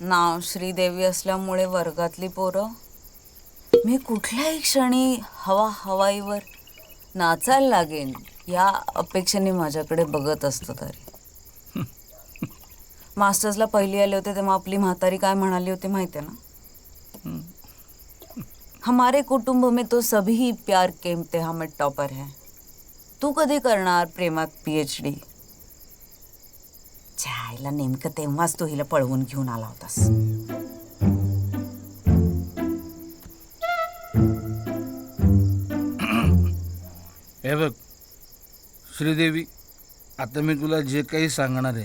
नाव श्रीदेवी असल्यामुळे वर्गातली पोरं. मी कुठल्याही क्षणी हवा हवाईवर नाचायला लागेन या अपेक्षेने माझ्याकडे बघत असतं तरी. मास्टर्सला पहिली आले होते तेव्हा आपली म्हातारी काय म्हणाली होती माहिती आहे ना? हमारे कुटुंब में तो सभी प्यार के इम्तिहान में टॉपर हैं. तू कधी करणार प्रेमात पीएच डी छायला नेमकं तेव्हाच तू हिला पळवून घेऊन आला होतास हे बघ श्रीदेवी आता मी तुला जे काही सांगणार आहे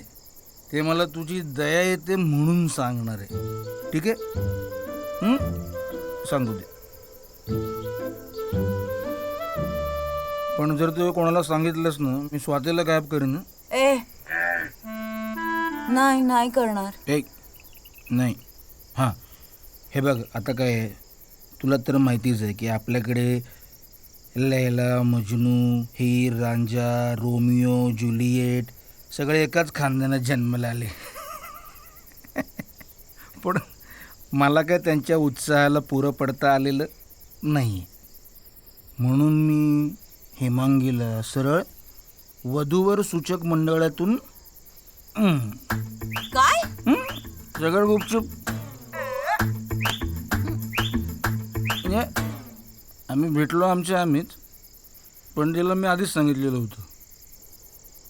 ते मला तुझी दया येते म्हणून सांगणार आहे ठीक आहे हं? सांगू दे पण जर तू कोणाला सांगितलंस ना मी स्वातीला गायब करीन हं? ए नाही नाही करणार. एक नाही. हां. हे बघ आता काय आहे, तुला तर माहितीच आहे की आपल्याकडे लैला मजनू हीर रांझा रोमिओ जुलिएट सगळे एकाच खानदानात जन्माला आले. पण मला काय त्यांच्या उत्साहाला पुरं पडता आलेलं नाही. म्हणून मी हेमांगीला सरळ वधूवर सूचक मंडळातून काय? हं? सगळं गुपचूप. म्हणजे आम्ही भेटलो आमच्या आम्हीच. पण तिला मी आधीच सांगितलेलं होतं.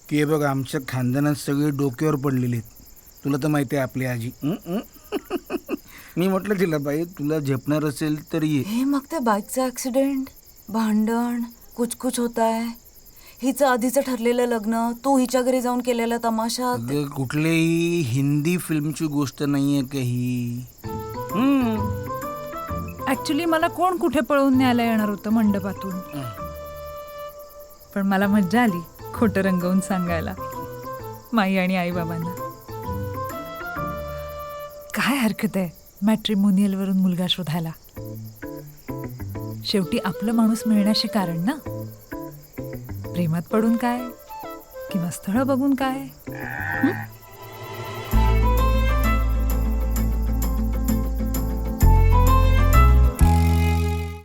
की हे बघ आमच्या खानदानात सगळे डोक्यावर पडलेले आहेत. तुला तर माहिती आहे आपली आजी. हं? हं? मी म्हटलं तिला बाई तुला झेपणार असेल तर ये. हे मग ते बाईकचं ऍक्सिडेंट भांडण? कुछ कुछ होत आहे? हिचं आधीचं ठरलेलं लग्न तू हिच्या घरी जाऊन केलेला तमाशा? अगं कुठल्याही हिंदी फिल्मची गोष्ट नाही आहे काही. ऍक्च्युली मला कोण कुठे पळवून न्यायला येणार होतं मंडपातून? पण मला मज्जा आली खोटं रंगवून सांगायला. माई आणि आई बाबांना काय हरकत आहे मॅट्रिमोनियल वरून मुलगा शोधायला? शेवटी आपलं माणूस मिळण्याशी कारण ना? प्रेमात पडून काय किंवा स्थळ बघून काय हं?